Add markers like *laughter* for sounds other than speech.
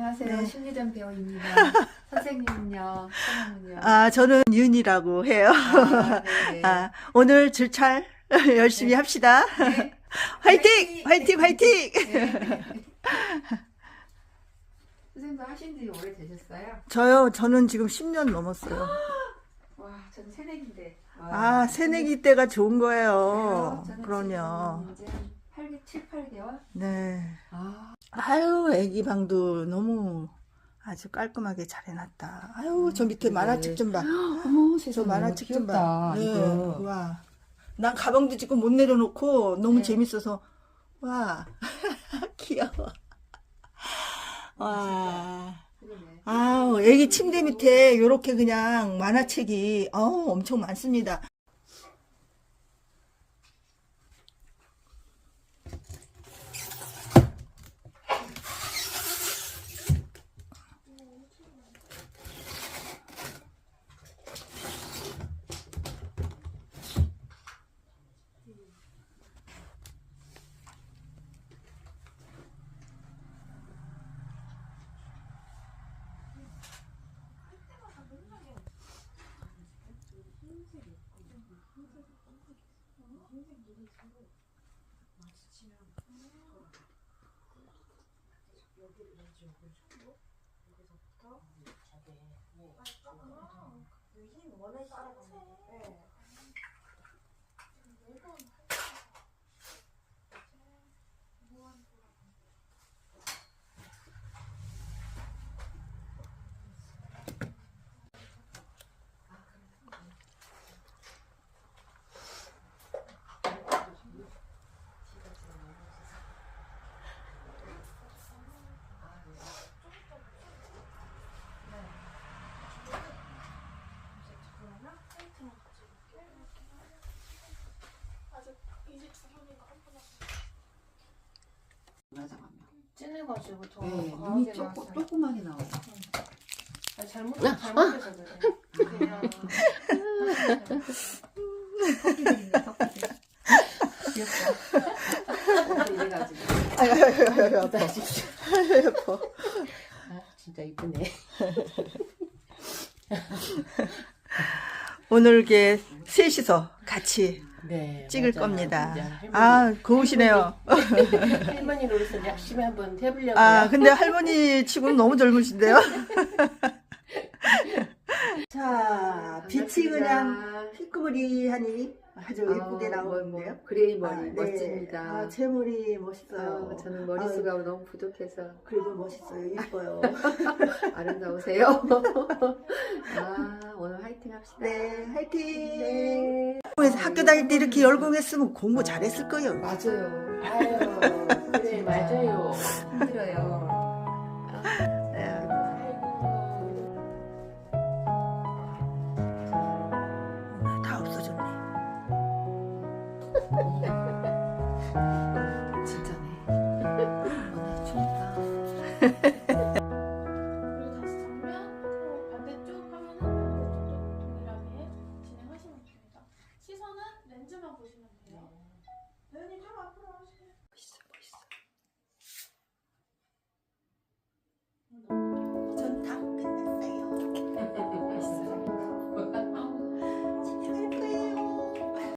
안녕하세요. 네. 심리전 배우입니다. *laughs* 선생님은요? 성함은요? 아, 저는 윤이라고 해요. 아, 네네. *laughs* 아, 오늘 줄찰 *laughs* 열심히 네. 합시다. 네. 화이팅! 화이팅! 화이팅! 네. 선생님도 하신 지 오래 되셨어요? 저요, 저는 지금 10년 넘었어요. *gasps* 와, 저는 새내기인데. 아, 새내기 때가 좋은 거예요. 그럼요. 이제 한 8, 7, 8개월? 네. 아, 아유, 애기 방도 너무 아주 깔끔하게 잘 해놨다. 아유, 저 밑에 네. 만화책 좀 봐. *gasps* 어머, 저 만화책 좀 봐. 네. 이거. 와. 난 가방도 지금 못 내려놓고 너무 네. 재밌어서 와 *laughs* 귀여워. 와. 그러네. 아우 애기 침대 밑에 요렇게 그냥 만화책이 아우 엄청 많습니다. 원을 따라가는 거. 네. 진해가지고 더 네, 눈이 조금. 조그맣게 나와요. 아, 잘못, 잘못해서 그래. 그냥. 이래가지고. 아유 아유 아유 아파. 아유 아파. 아, 진짜 이쁘네. 오늘 이렇게 셋이서 같이 네. 찍을 맞아요. 겁니다. 할머니, 아 *laughs* 고우시네요. *laughs* 할머니 노릇을 열심히 한번 해보려고요. 아, 근데 할머니 치고는 너무 젊으신데요? *laughs* 자, 빛이 그냥 피끄머리 하니 아주 예쁘게 아, 나오는데요. 뭐, 그레이 머리 아, 네. 멋집니다. 아, 제 머리 멋있어요. 아, 저는 머리수가 너무 부족해서 그래도 멋있어요. 예뻐요. 아름다우세요. 아, 오늘 화이팅 합시다. 네, 화이팅! 네. 열공해서 학교 다닐 때 이렇게 열공했으면 공부 잘했을 거예요. 맞아요. 아유, 그래 *laughs* 맞아요. 힘들어요. 다 없어졌네. *laughs* 앞에만 보시면 돼요. 대현이 좀 앞으로 하세요. 멋있어, 멋있어. 음, 전 다.